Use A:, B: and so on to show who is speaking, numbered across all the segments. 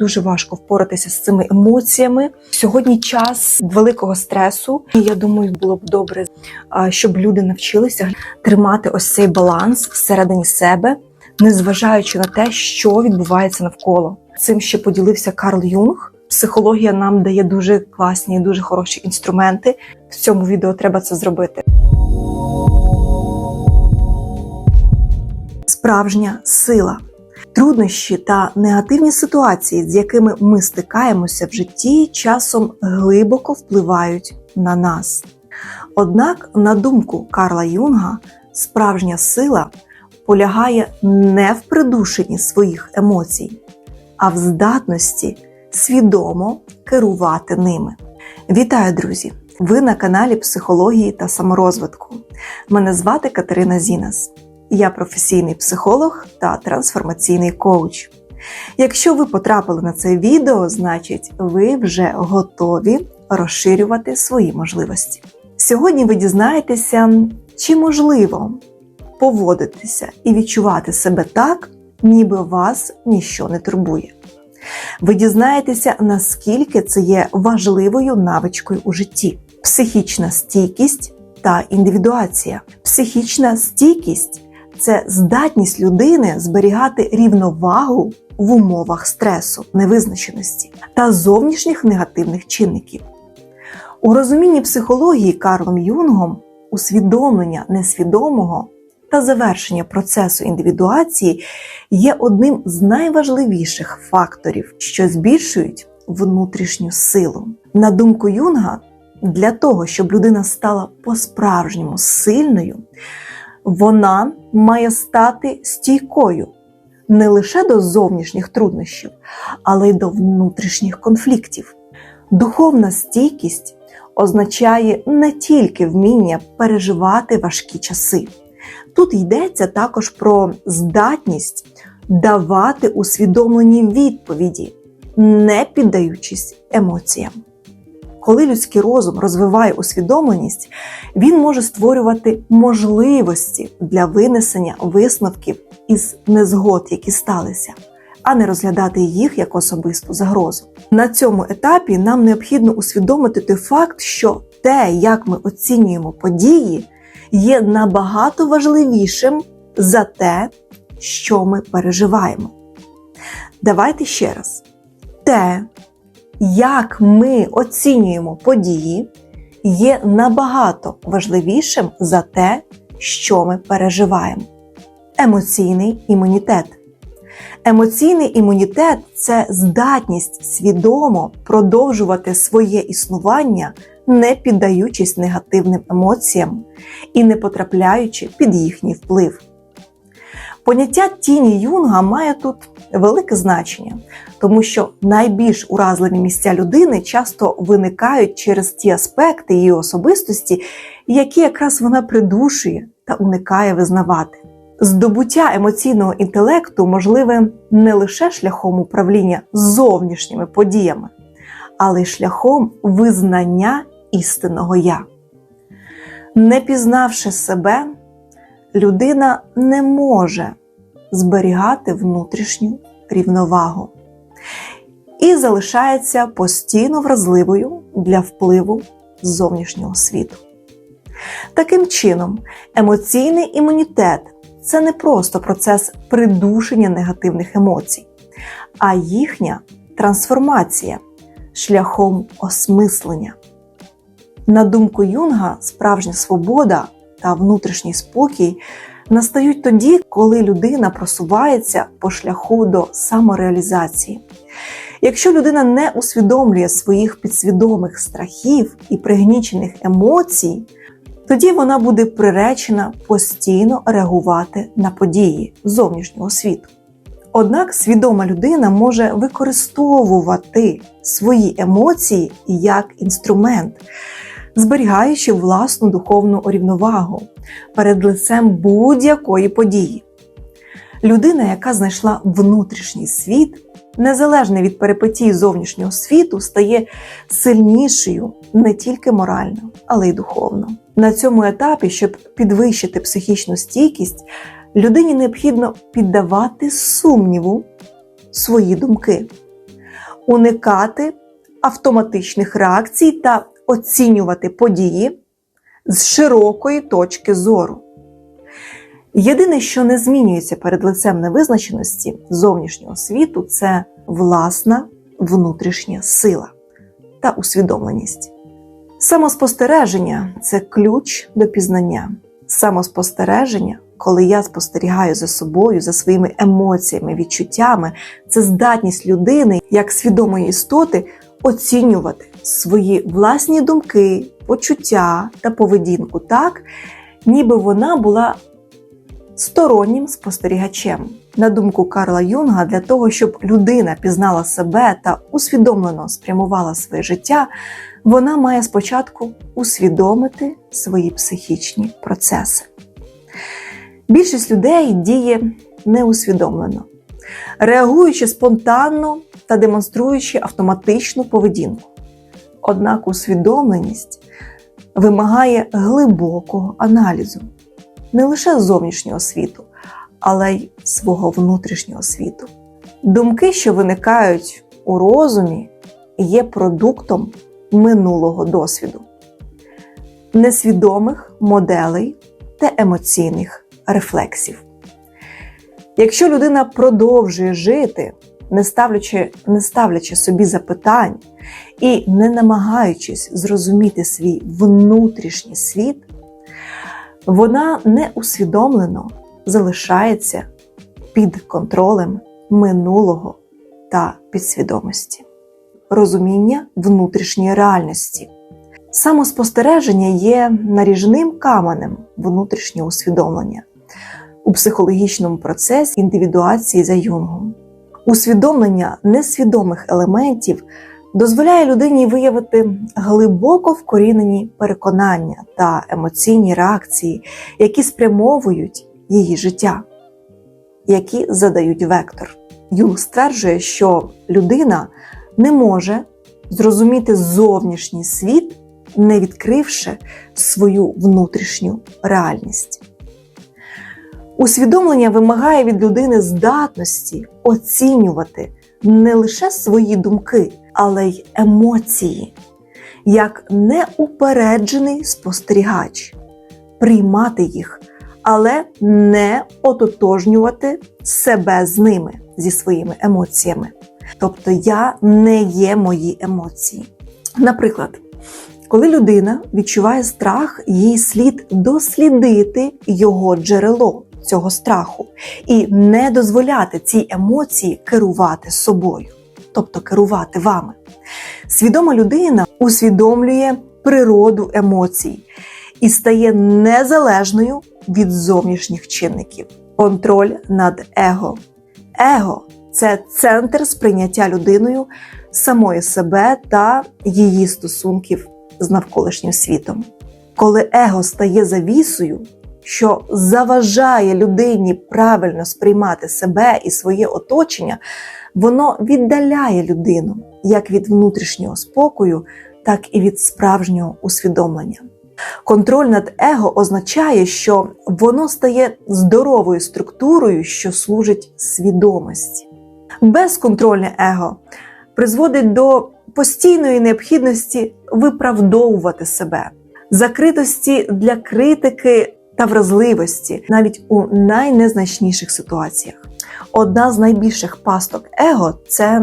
A: Дуже важко впоратися з цими емоціями. Сьогодні час великого стресу, і я думаю, було б добре, щоб люди навчилися тримати ось цей баланс всередині себе, незважаючи на те, що відбувається навколо. Цим ще поділився Карл Юнг. Психологія нам дає дуже класні, і дуже хороші інструменти. В цьому відео треба це зробити. Справжня сила. Труднощі та негативні ситуації, з якими ми стикаємося в житті, часом глибоко впливають на нас. Однак, на думку Карла Юнга, справжня сила полягає не в придушенні своїх емоцій, а в здатності свідомо керувати ними. Вітаю, друзі! Ви на каналі психології та саморозвитку. Мене звати Катерина Зінас. Я професійний психолог та трансформаційний коуч. Якщо ви потрапили на це відео, значить ви вже готові розширювати свої можливості. Сьогодні ви дізнаєтеся, чи можливо поводитися і відчувати себе так, ніби вас ніщо не турбує. Ви дізнаєтеся, наскільки це є важливою навичкою у житті: психічна стійкість та індивідуація. Психічна стійкість це здатність людини зберігати рівновагу в умовах стресу, невизначеності та зовнішніх негативних чинників. У розумінні психології Карлом Юнгом усвідомлення несвідомого та завершення процесу індивідуації є одним з найважливіших факторів, що збільшують внутрішню силу. На думку Юнга, для того, щоб людина стала по-справжньому сильною, вона має стати стійкою не лише до зовнішніх труднощів, але й до внутрішніх конфліктів. Духовна стійкість означає не тільки вміння переживати важкі часи. Тут йдеться також про здатність давати усвідомлені відповіді, не піддаючись емоціям. Коли людський розум розвиває усвідомленість, він може створювати можливості для винесення висновків із незгод, які сталися, а не розглядати їх як особисту загрозу. На цьому етапі нам необхідно усвідомити той факт, що те, як ми оцінюємо події, є набагато важливішим за те, що ми переживаємо. Давайте ще раз. Те, як ми оцінюємо події, є набагато важливішим за те, що ми переживаємо. Емоційний імунітет. Емоційний імунітет це здатність свідомо продовжувати своє існування, не піддаючись негативним емоціям і не потрапляючи під їхній вплив. Поняття тіні Юнга має тут велике значення, тому що найбільш уразливі місця людини часто виникають через ті аспекти її особистості, які якраз вона придушує та уникає визнавати. Здобуття емоційного інтелекту можливе не лише шляхом управління зовнішніми подіями, але й шляхом визнання істинного я. Не пізнавши себе, людина не може зберігати внутрішню рівновагу і залишається постійно вразливою для впливу зовнішнього світу. Таким чином, емоційний імунітет це не просто процес придушення негативних емоцій, а їхня трансформація шляхом осмислення. На думку Юнга, справжня свобода та внутрішній спокій настають тоді, коли людина просувається по шляху до самореалізації. Якщо людина не усвідомлює своїх підсвідомих страхів і пригнічених емоцій, тоді вона буде приречена постійно реагувати на події зовнішнього світу. Однак свідома людина може використовувати свої емоції як інструмент, зберігаючи власну духовну рівновагу перед лицем будь-якої події. Людина, яка знайшла внутрішній світ, незалежно від перипетій зовнішнього світу, стає сильнішою не тільки морально, але й духовно. На цьому етапі, щоб підвищити психічну стійкість, людині необхідно піддавати сумніву свої думки, уникати автоматичних реакцій та оцінювати події з широкої точки зору. Єдине, що не змінюється перед лицем невизначеності зовнішнього світу, це власна внутрішня сила та усвідомленість. Самоспостереження це ключ до пізнання. Самоспостереження, коли я спостерігаю за собою, за своїми емоціями, відчуттями, це здатність людини як свідомої істоти оцінювати свої власні думки, почуття та поведінку так, ніби вона була стороннім спостерігачем. На думку Карла Юнга, для того, щоб людина пізнала себе та усвідомлено спрямувала своє життя, вона має спочатку усвідомити свої психічні процеси. Більшість людей діє неусвідомлено, реагуючи спонтанно та демонструючи автоматичну поведінку. Однак усвідомленість вимагає глибокого аналізу не лише зовнішнього світу, але й свого внутрішнього світу. Думки, що виникають у розумі, є продуктом минулого досвіду, несвідомих моделей та емоційних рефлексів. Якщо людина продовжує жити, не ставлячи, не ставлячи собі запитань і не намагаючись зрозуміти свій внутрішній світ, вона неусвідомлено залишається під контролем минулого та підсвідомості, розуміння внутрішньої реальності. Самоспостереження є наріжним каменем внутрішнього усвідомлення у психологічному процесі індивідуації за юнгом. Усвідомлення несвідомих елементів дозволяє людині виявити глибоко вкорінені переконання та емоційні реакції, які спрямовують її життя, які задають вектор. Юнг стверджує, що людина не може зрозуміти зовнішній світ, не відкривши свою внутрішню реальність. Усвідомлення вимагає від людини здатності оцінювати не лише свої думки, але й емоції, як неупереджений спостерігач, приймати їх, але не ототожнювати себе з ними, зі своїми емоціями. Тобто я не є мої емоції. Наприклад, коли людина відчуває страх, їй слід дослідити його джерело цього страху і не дозволяти цій емоції керувати собою, тобто керувати вами. Свідома людина усвідомлює природу емоцій і стає незалежною від зовнішніх чинників. Контроль над его. Его це центр сприйняття людиною самої себе та її стосунків з навколишнім світом. Коли его стає завісою, що заважає людині правильно сприймати себе і своє оточення, воно віддаляє людину як від внутрішнього спокою, так і від справжнього усвідомлення. Контроль над его означає, що воно стає здоровою структурою, що служить свідомості. Безконтрольне его призводить до постійної необхідності виправдовувати себе, закритості для критики та вразливості навіть у найнезначніших ситуаціях. Одна з найбільших пасток его це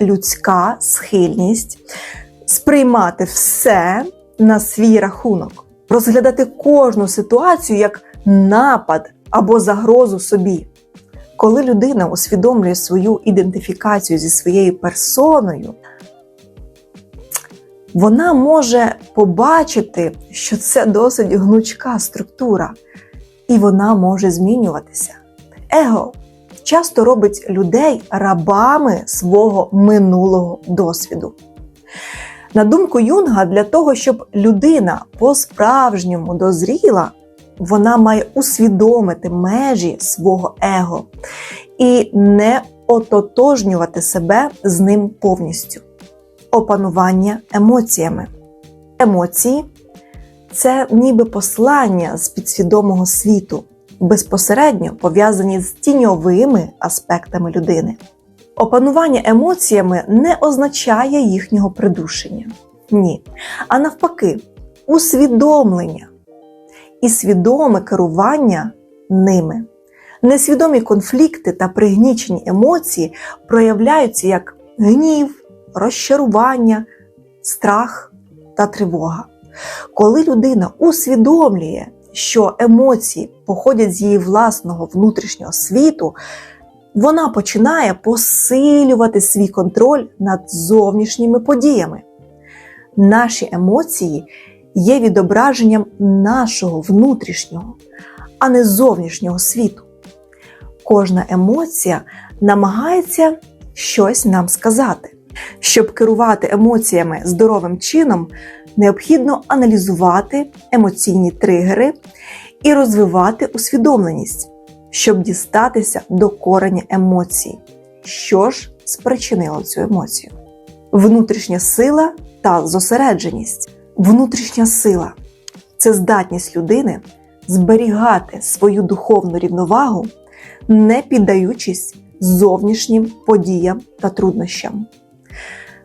A: людська схильність сприймати все на свій рахунок, розглядати кожну ситуацію як напад або загрозу собі. Коли людина усвідомлює свою ідентифікацію зі своєю персоною, вона може побачити, що це досить гнучка структура, і вона може змінюватися. Его часто робить людей рабами свого минулого досвіду. На думку Юнга, для того, щоб людина по-справжньому дозріла, вона має усвідомити межі свого его і не ототожнювати себе з ним повністю. Опанування емоціями. Емоції це ніби послання з підсвідомого світу, безпосередньо пов'язані з тіньовими аспектами людини. Опанування емоціями не означає їхнього придушення. Ні. А навпаки, усвідомлення і свідоме керування ними. Несвідомі конфлікти та пригнічені емоції проявляються як гнів, розчарування, страх та тривога. Коли людина усвідомлює, що емоції походять з її власного внутрішнього світу, вона починає посилювати свій контроль над зовнішніми подіями. Наші емоції є відображенням нашого внутрішнього, а не зовнішнього світу. Кожна емоція намагається щось нам сказати. Щоб керувати емоціями здоровим чином, необхідно аналізувати емоційні тригери і розвивати усвідомленість, щоб дістатися до кореня емоцій. Що ж спричинило цю емоцію? Внутрішня сила та зосередженість. Внутрішня сила це здатність людини зберігати свою духовну рівновагу, не піддаючись зовнішнім подіям та труднощам.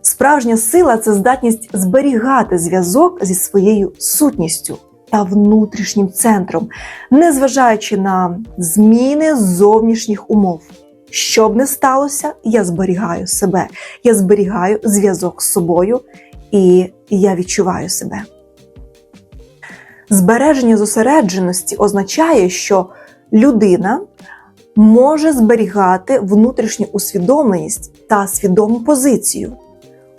A: Справжня сила це здатність зберігати зв'язок зі своєю сутністю та внутрішнім центром, незважаючи на зміни зовнішніх умов. Що б не сталося, я зберігаю себе, я зберігаю зв'язок з собою і я відчуваю себе. Збереження зосередженості означає, що людина може зберігати внутрішню усвідомленість та свідому позицію,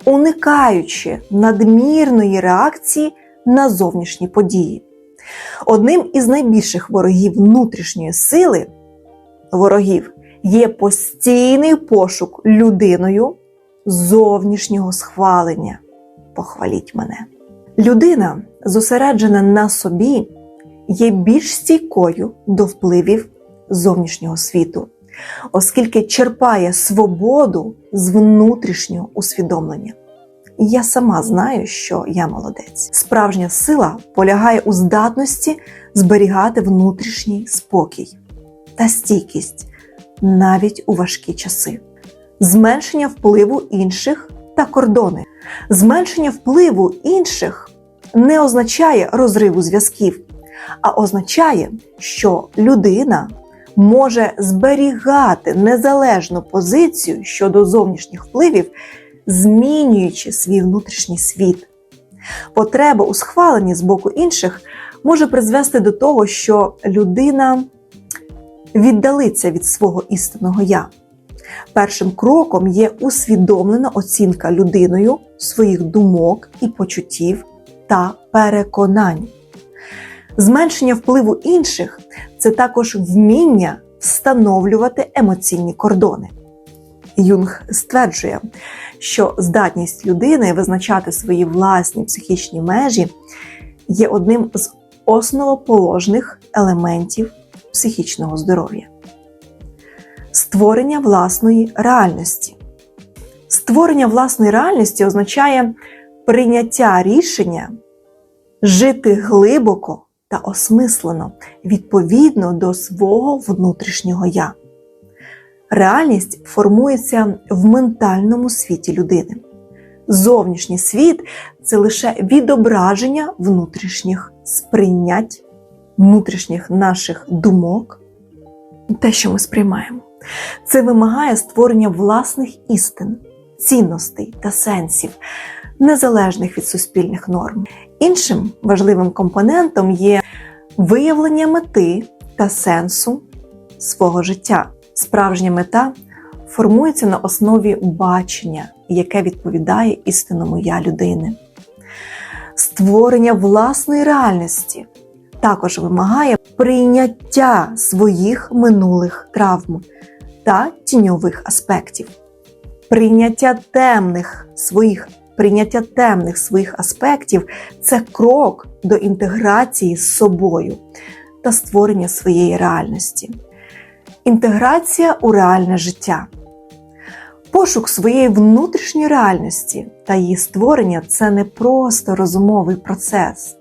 A: уникаючи надмірної реакції на зовнішні події. Одним із найбільших ворогів внутрішньої сили ворогів є постійний пошук людиною зовнішнього схвалення. Похваліть мене. Людина, зосереджена на собі, є більш стійкою до впливів зовнішнього світу, оскільки черпає свободу з внутрішнього усвідомлення. Я сама знаю, що я молодець. Справжня сила полягає у здатності зберігати внутрішній спокій та стійкість навіть у важкі часи, зменшення впливу інших та кордони. Зменшення впливу інших не означає розриву зв'язків, а означає, що людина може зберігати незалежну позицію щодо зовнішніх впливів, змінюючи свій внутрішній світ. Потреба у схваленні з боку інших може призвести до того, що людина віддалиться від свого істинного я. Першим кроком є усвідомлена оцінка людиною своїх думок і почуттів та переконань. Зменшення впливу інших це також вміння встановлювати емоційні кордони. Юнг стверджує, що здатність людини визначати свої власні психічні межі є одним з основоположних елементів психічного здоров'я. Створення власної реальності. Створення власної реальності означає прийняття рішення жити глибоко та осмислено відповідно до свого внутрішнього я. Реальність формується в ментальному світі людини. Зовнішній світ це лише відображення внутрішніх сприйнять, внутрішніх наших думок, те, що ми сприймаємо. Це вимагає створення власних істин, цінностей та сенсів, незалежних від суспільних норм. Іншим важливим компонентом є виявлення мети та сенсу свого життя. Справжня мета формується на основі бачення, яке відповідає істинному я людини. Створення власної реальності також вимагає прийняття своїх минулих травм та тіньових аспектів, прийняття темних своїх прийняття темних своїх аспектів це крок до інтеграції з собою та створення своєї реальності. Інтеграція у реальне життя. Пошук своєї внутрішньої реальності та її створення це не просто розумовий процес.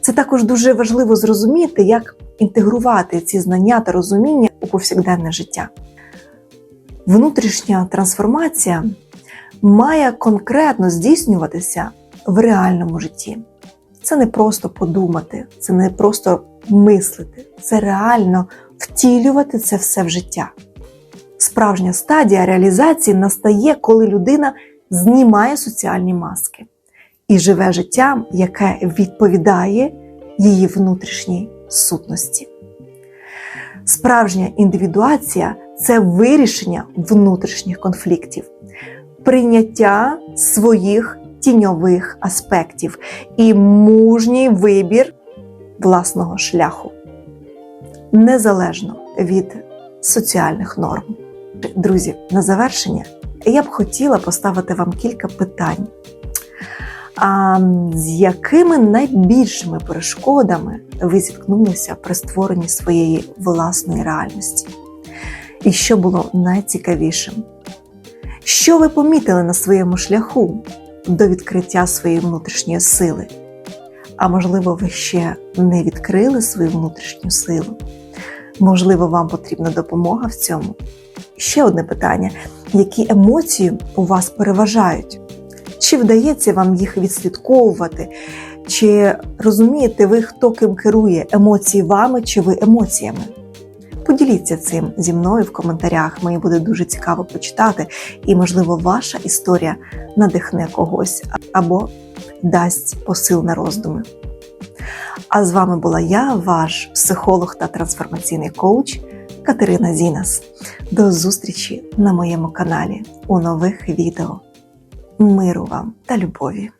A: Це також дуже важливо зрозуміти, як інтегрувати ці знання та розуміння у повсякденне життя. Внутрішня трансформація має конкретно здійснюватися в реальному житті. Це не просто подумати, це не просто мислити, це реально втілювати це все в життя. Справжня стадія реалізації настає, коли людина знімає соціальні маски і живе життям, яке відповідає її внутрішній сутності. Справжня індивідуація це вирішення внутрішніх конфліктів, прийняття своїх тіньових аспектів і мужній вибір власного шляху, незалежно від соціальних норм. Друзі, на завершення я б хотіла поставити вам кілька питань. А з якими найбільшими перешкодами ви зіткнулися при створенні своєї власної реальності? І що було найцікавішим? Що ви помітили на своєму шляху до відкриття своєї внутрішньої сили? А можливо, ви ще не відкрили свою внутрішню силу? Можливо, вам потрібна допомога в цьому? Ще одне питання: які емоції у вас переважають? Чи вдається вам їх відслідковувати? Чи розумієте ви, хто ким керує емоції вами чи ви емоціями? Поділіться цим зі мною в коментарях. Мені буде дуже цікаво почитати, і, можливо, ваша історія надихне когось або дасть посил на роздуми. А з вами була я, ваш психолог та трансформаційний коуч Катерина Зінас. До зустрічі на моєму каналі у нових відео. Миру вам та любові!